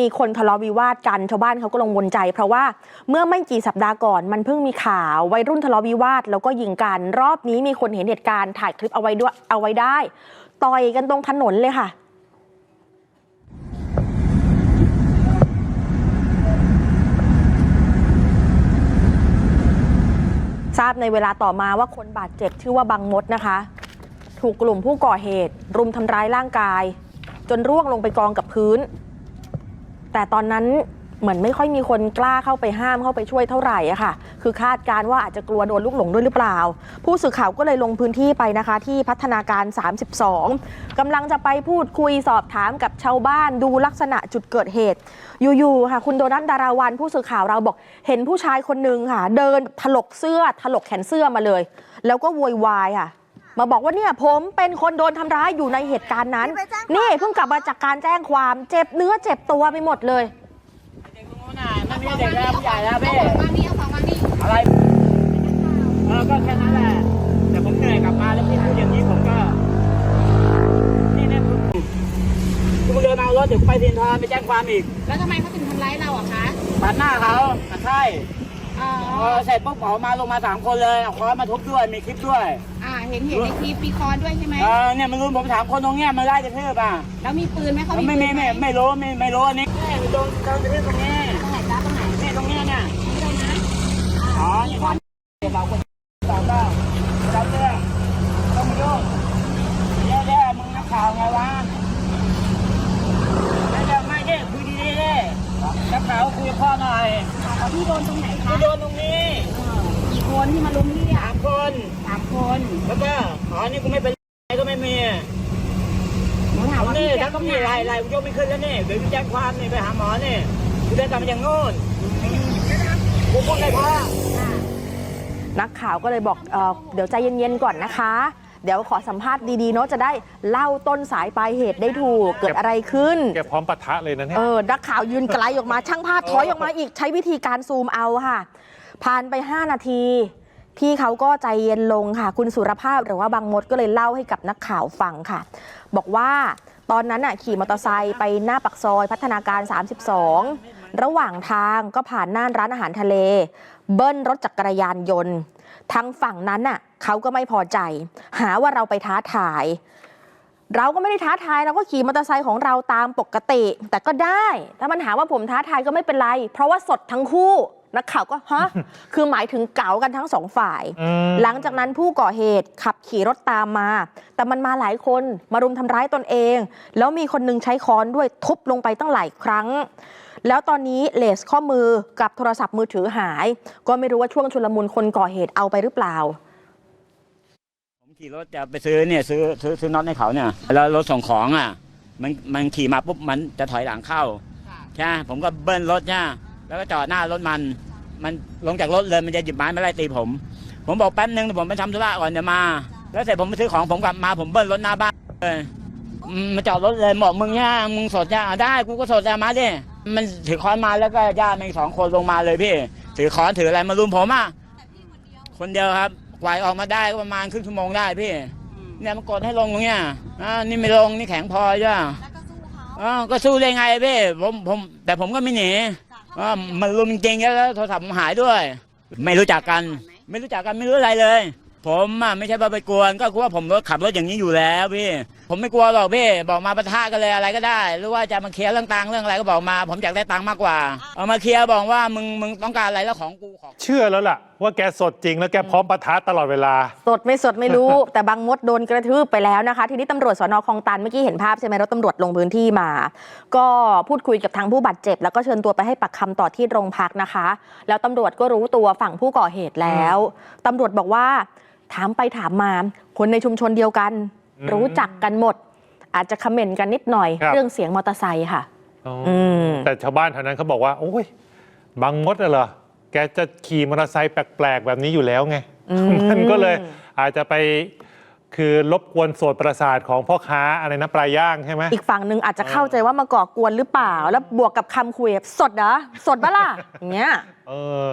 มีคนทะเลาะวิวาทกันชาวบ้านเขาก็ลงวนใจ เพราะว่าเมื่อไม่กี่สัปดาห์ก่อนมันเพิ่งมีข่าววัยรุ่นทะเลาะวิวาทแล้วก็ยิงกันรอบนี้มีคนเห็นเหตุการณ์ถ่ายคลิปเอาไว้ด้วยเอาไว้ได้ ต่อยกันตรงถนนเลยค่ะทราบในเวลาต่อมาว่าคนบาดเจ็บชื่อว่าบังมดนะคะ ถูกกลุ่มผู้ก่อเหตุ รุมทำร้ายร่างกาย จนร่วงลงไปกองกับพื้น แต่ตอนนั้นเหมือนไม่ค่อยมีคนกล้าเข้าไปห้ามเข้าไปช่วยเท่าไหร่อะค่ะ คือคาดการ์ว่าอาจจะกลัวโดนลูกหลงด้วยหรือเปล่า ผู้สื่อข่าวก็เลยลงพื้นที่ไปนะคะ ที่พัฒนาการ 32กำลังจะไปพูดคุยสอบถามกับชาวบ้านดูลักษณะจุดเกิดเหตุ อยู่ๆค่ะคุณโดนัทดาราวันผู้สื่อข่าวเราบอก เห็นผู้ชายคนหนึ่งค่ะ เดินถลกเสื้อถลกแขนเสื้อมาเลย แล้วก็โวยวายค่ะ มาบอกว่าเนี่ยผมเป็นคนโดนทำร้ายอยู่ในเหตุการณ์นั้น นี่เพิ่งกลับมาจากการแจ้งความเจ็บเนื้อเจ็บตัวไปหมดเลยเด็กตรงนู้นน่ะไม่มีเด็กแล้วผู้ใหญ่แล้วพี่วางนี่เอาของวางนี่อะไรเออก็แค่นั้นแหละแต่ผมเหนื่อยกลับมาแล้วพี่พูดอย่างนี้ผมก็นี่เนี่ยคุณคุณเดินเอารถเดี๋ยวไปสินทรไปแจ้งความอีก แล้วทำไมเขาถึงทำร้ายเราอะคะปาดหน้าเขาปาดใช่อ๋อพอเสร็จปุ๊บเขามาลงมาสามคนเลยเอาค้อนมาทุบด้วยมีคลิปด้วยอ่า เห็นเห็นในคลิปมีคอนด้วยใช่ไหมเออเนี่ยมันรุมผมสามคนตรงเนี้ยมันไล่กระทืบอะแล้วมีปืนไหมเขาไม่ปืไม่นหไม่ไม่รู้ไม่ไม่รู้อันนี้เนี่ยโดนโดนกระทืบตรงนี้ตรงไหนจ้าตรงไหนเนี่ยตรงเนี้ยเนี่ยตรงนั้นอ๋อนี่คนเดี๋ยวเราคนสองเก้าเราเรื่องต้องมายุ่งเดี๋ยวเดี๋ยวมึงนักข่าวไงวะเดี๋ยวเดี๋ยวไม่ได้คุยดีๆดินักข่าวคุยกับพ่อหน่อยเอาพี่โดนตรงไหนกูคะโดนตรงนี้กี่ คนที่มาลุมพี่อะสามคนสามคนแล้วก็อ๋อนี่กูไม่เป็นไรก็ไม่มีหนูถามว่านี่พี่เจ็ทั้บงตรงมีไหนลายลายกูยกไม่ขึ้นแล้วนี่เดี๋ยวกูแจ้งความนี่ไปหาหมอนี่กูเดินกลับมาอย่างโน่นกูพูดอะไรพ่อ นักข่าวก็เลยบอกเออเดี๋ยวใจเย็นๆก่อนนะคะ เดี๋ยวขอสัมภาษณ์ดีๆเนาะจะได้เล่าต้นสายปลายเหตุได้ถูกเกิดอะไรขึ้น แกพร้อมปะทะเลยนะเนี่ย เออนักข่าวยืนไกลออกมาช่างภาพถอยออกมาอีกใช้วิธีการซูมเอาค่ะ ผ่านไป 5 นาที พี่เขาก็ใจเย็นลงค่ะ คุณสุรภาพหรือว่าบางมดก็เลยเล่าให้กับนักข่าวฟังค่ะ บอกว่าตอนนั้นน่ะขี่มอเตอร์ไซค์ไปหน้าปักซอยพัฒนาการ 32 ระหว่างทางก็ผ่านหน้าร้านอาหารทะเล เบิ้ลรถจักรยานยนต์ ทางฝั่งนั้นน่ะเขาก็ไม่พอใจ หาว่าเราไปท้าทาย เราก็ไม่ได้ท้าทายเราก็ขี่มอเตอร์ไซค์ของเราตามปกติ แต่ก็ได้ ถ้ามันหาว่าผมท้าทายก็ไม่เป็นไร เพราะว่าสดทั้งคู่ นักข่าวก็ฮะ คือหมายถึงเก๋ากันทั้งสองฝ่ายอืมหลังจากนั้นผู้ก่อเหตุขับขี่รถตามมา แต่มันมาหลายคนมารุมทำร้ายตนเอง แล้วมีคนหนึงใช้ค้อนด้วยทุบลงไปตั้งหลายครั้ง แล้วตอนนี้เลสข้อมือกับโทรศัพท์มือถือหาย ก็ไม่รู้ว่าช่วงชุลมุนคนก่อเหตุเอาไปหรือเปล่าผมขี่รถจะไปซื้อเนี่ยซื้อซื้อซื้อน็อตให้เขาเนี่ยแล้วรถส่งของอะ มันมันขี่มาปุ๊บมันจะถอยหลังเข้าใช่ไหมผมก็เบิ้ลรถใช่ไหม แล้วก็จอดหน้ารถมัน มันลงจากรถเลยมันจะหยิบไม้มาไล่ตีผม ผมบอกแป๊บนึงเดี๋ยวผมไปทำธุระก่อนเดี๋ยวมา แล้วเสร็จผมไปซื้อของผมกลับมาผมเบิ้ลรถหน้าบ้านเลยอืมมาจอดรถเลยบอกมึงเนี่ยมึงสดเนี่ยอะได้กูก็สดแต่มาดิมันถือค้อนมาแล้วก็ญาติมันอีกสองคนลงมาเลยพี่ ถือค้อนถืออะไรมารุมผมอะคนเดียวครับกวายออกมาได้ก็ประมาณครึ่งชั่วโมงได้พี่เนี่ยมันกดให้ลงตรงเนี้ยอ่านี่ไม่ลงนี่แข็งพอจ้ะอ่าก็สู้ได้ไงพี่ผมผมแต่ผมก็ไม่หนี อ่ามันรุมจริงๆแล้วโทรศัพท์ผมหายด้วย ไม่รู้จักกัน ไม่รู้จักกันไม่รู้อะไรเลย ผมอะไม่ใช่ว่าไปกวนก็คือว่าผมรถขับรถอย่างนี้อยู่แล้วพี่ ผมไม่กลัวหรอกพี่บอกมาปะทะกันเลยอะไรก็ได้ หรือว่าจะมาเคลียร์เรื่องตังค์เรื่องอะไรก็บอกมา ผมอยากได้ตังค์มากกว่า เอามาเคลียร์บอกว่ามึงมึงต้องการอะไรแล้วของกูของเชื่อแล้วล่ะ ว่าแกสดจริงแล้วแกพร้อมปะทะตลอดเวลา สดไม่สดไม่รู้ แต่บางมดโดนกระทืบไปแล้วนะคะ ทีนี้ตำรวจสนคลองตันเมื่อกี้เห็นภาพใช่ไหมรถตำรวจลงพื้นที่มา ก็พูดคุยกับทางผู้บาดเจ็บ แล้วก็เชิญตัวไปให้ปากคำต่อที่โรงพักนะคะ แล้วตำรวจก็รู้ตัวฝั่งผู้ก่อเหตุแล้วตำรวจบอกว่า ถามไปถามมาคนในชุมชนเดียวกันอืม รู้จักกันหมด อาจจะคอมเมนต์กันนิดหน่อย ครับ เรื่องเสียงมอเตอร์ไซค์ค่ะ อ๋ออืมแต่ชาวบ้านแถวนั้นเขาบอกว่า โอ้ยบางมดน่ะเหรอ แกจะขี่มอเตอร์ไซค์แปลก ๆ แบบนี้อยู่แล้วไงอืมมันก็เลยอาจจะไปคือรบกวนโสดประสาทของพ่อค้าอะไรนะปลาย่างใช่ไหม อีกฝั่งหนึ่งอาจจะเข้าใจว่ามาก่อกวนหรือเปล่า แล้วบวกกับคำคุยแบบสดเหรอสดปะล่ะอย่างเงี้ย เออ